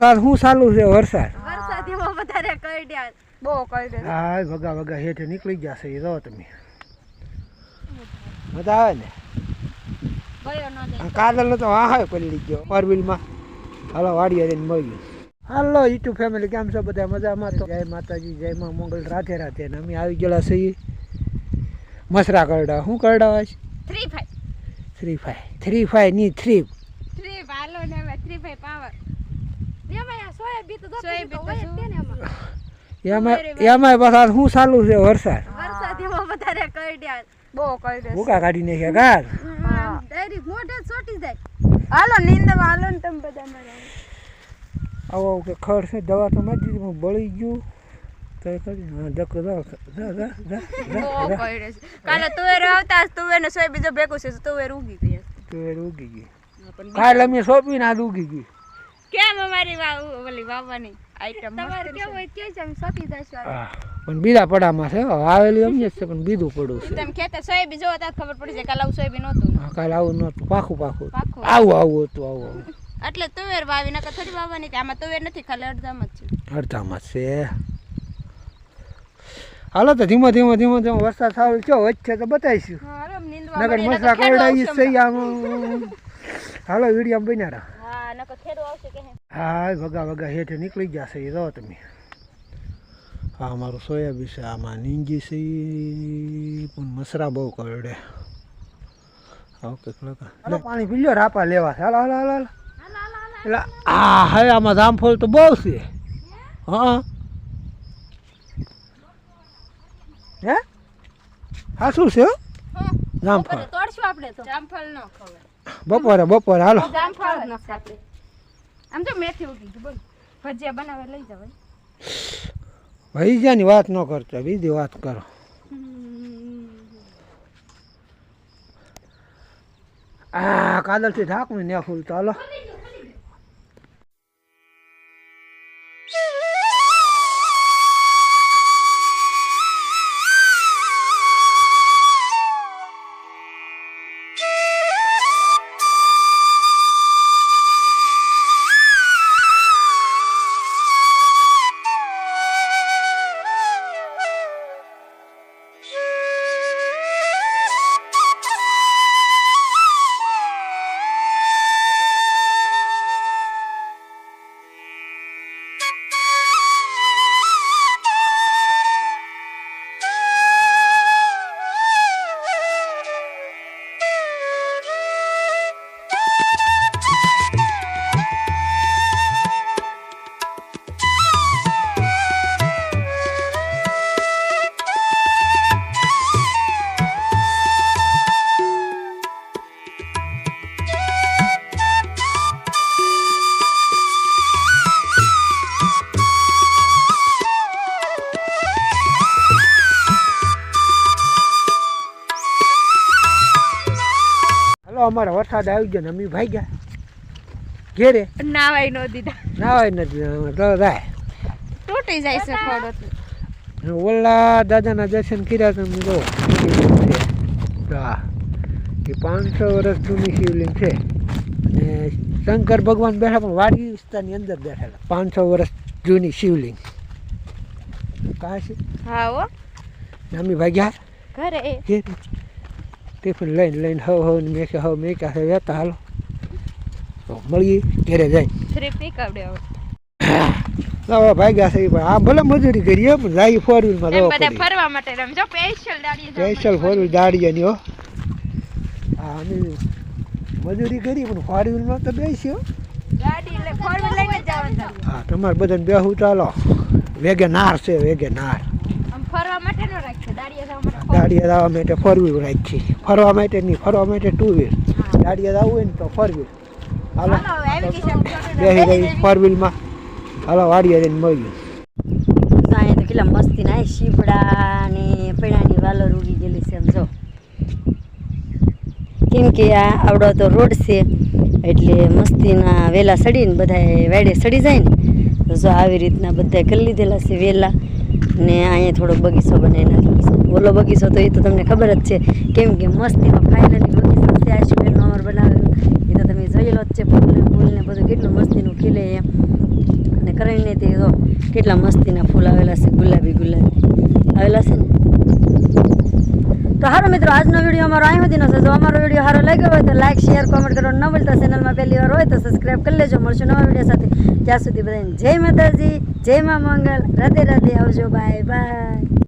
તાર શું ચાલુ છે વરસાદ? વરસાદીમાં વધારે કરડ્યા બહુ કરડ્યા હા ભગા ભગા હેઠે નીકળી જશે એ રહો તમે. મજા આવે ને? ગયો ન જાય. કાદલ તો હા હા પડી ગયો ફોર વ્હીલમાં હાલો વાડીએ જઈને મળ્યું હાલો યુટ્યુબ ફેમિલી કેમ છો બધા? મજામાં તો? જય માતાજી જય માં મંગલ રાધે રાધે. ને અમે આવી ગયેલા છીએ મસરા કરડા. શું કરડા છે? Three five three five three ફાઈવની three three power એમાં આ સોયાબીન તો સોયાબીન તો હોય જ તે ને એમાં એમાં એમાંય પાછા શું ચાલુ છે વરસાદ? વરસાદીમાં વધારે કરડ્યા. બહુ કરડ્યા ભૂકા કાઢી નાખ્યા ગાર ડાયરેક્ટ મોઢે ચોટી જાય. હાલો નીંદવા હાલો ને તમે બધા મારા આવો કે ખડ છે દવા તો મારી દીધી બળી ગયું. તો કરી હા ધક્કો દો કાલે તુવેર આવતા તુવેર ને સોય બીજો ભેગું છે તુવેર ઉગી ગઈ તો ઉગી ગઈ. કાલે અમે સોંપીને આ ઉગી ગઈ. કેમ અમારી વાવ ઓલી વાવવાની આઈટમ તમારે કેવું હોય કે અમે સોંપી પણ બીજા પડામાં છે આવેલી અમને છે પણ બીજું પડું છે. તમે ખેતર સોયાબીન જોવો ત્યાં ખબર પડી જાય કાલે આવું સોયાબીન નહોતું. હા, આવું નહોતું પાખું પાખું આવું આવું હતું આવું આવું. એટલે તુવેર વાવી નકર થોડી વાવવાની. આમાં તુવેર નથી ખાલી અડધામાં જ છે. અડધામાં છે. હાલો તો ધીમો ધીમો ધીમો ધીમો વરસાદ સારું છો વચ્ચે તો બતાવીશું. નગર આમ હાલો વીડિયો બન્યા હા નકર ખેડૂ આવશે કે હે. હા વગા વગા હેઠે નીકળી જશે એ રહો તમે હા અમારું સોયાબીન છે આમાં નીંજી છે પણ મસરા બહુ કરડે. ઓકે પાણી પી લ્યો રાપા લેવા છે. હાલો હાલો હાલો હાલો. એટલે આ હવે આમાં જામફળ તો બહુ છે. હા? હે. હા? શું છે? હો? જામફળ. બપોરે તોડશું આપણે તો. જામફળ ન ખવાય. બપોરે બપોરે હાલો. જામફળ આમ તો મેથી ઉગી ગયું બોલ. ભજીયા બનાવે લઈ જવાય ભજીયાની વાત ન કરતો, બીજી વાત કરો. આ કાદલથી ઢાંકવું ને ફૂલ તો અમારે વરસાદ આવી ગયો ને અમે ભાઈ ગયા. ઘેરે. નાવાય નો દીધા. નાવાય નથી દીધા. તો જાય તૂટી જાય છે થોડો ઓલા દાદાના દર્શન કર્યા તો અમે જો એ પાંચસો વર્ષ જૂની શિવલિંગ છે. અને શંકર ભગવાન બેઠા પણ વાડી વિસ્તારની અંદર બેઠેલા. પાંચસો વર્ષ જૂની શિવલિંગ. કાં છે? હા ઓ ને અમે ભાગ્યા. ઘરે. ઘેર. ટિફિન લઈને લઈને હવ હવ ને મેં કે હવ મેં ક્યાં વેતા હાલો તો મળીએ ઘેરે જાય હવે ભાગ્યા છે પણ આ ભલે મજૂરી કરીએ પણ જાય ફોર વ્હીલમાં જવા બધા ફરવા માટે રમ જો સ્પેશિયલ દાડી સ્પેશિયલ ફોર વ્હીલ દાડીયાની હો આ અમે મજૂરી કરી પણ ફોર વ્હીલમાં તો બેસ્યો ગાડી એટલે ફોર વ્હીલ લઈને જવાનું હા તમારે બધાને બેહું ચાલો વેગે નાર છે વેગે નાર આમ ફરવા માટે નો રાખશે દાડિયા જવા માટે દાડિયા દાવા માટે ફોર વ્હીલ રાખી ફરવા માટે નહીં ફરવા માટે ટુ વ્હીલ દાડિયા દાવું હોય ને તો ફોર વ્હીલ હાલો ગઈ બેસી રહી ફોર વ્હીલમાં હાલો વાડિયા જઈને મળ્યું અહીંયા કેટલા મસ્તી ના શીપડા ને પૈડાની વાલર ઉગી ગયેલી છે એમ જો. કેમ કે આ આવડો તો રોડ છે એટલે મસ્તીના વેલા સડીને બધા વેડે સડી જાય ને. તો જો આવી રીતના બધા કરી લીધેલા છે વેલા. ને અહીંયા થોડો બગીચો બનાવી નાખેલો છે ઓલો બગીચો તો એ તો તમને ખબર જ છે. કેમ કે મસ્તીનો ફાઇનલી બગીચો છે, આ શિબેરનો બનાવેલો એ તો તમે જોયેલો જ છે, ફૂલને ફૂલને બધું કેટલું મસ્તીનું ખીલે એમ. અને કરીને તે તો કેટલા મસ્તીના ફૂલ આવેલા છે, ગુલાબી ગુલાબી. આવેલા છે ને? તો સારો મિત્રો, આજનો વીડિયો અમારો અહીં સુધીનો છે. જો અમારો વીડિયો સારો લાઈક શેર કોમેન્ટ કરવાનું ન ભૂલતા ચેનલમાં પહેલી વાર હોય તો સબસ્ક્રાઈબ કરી લેજો. મળશું નવા વીડિયો સાથે. ત્યાં સુધી બધાને જય માતાજી, જય મા મંગલ. રાધે રાધે. આવજો. Bye bye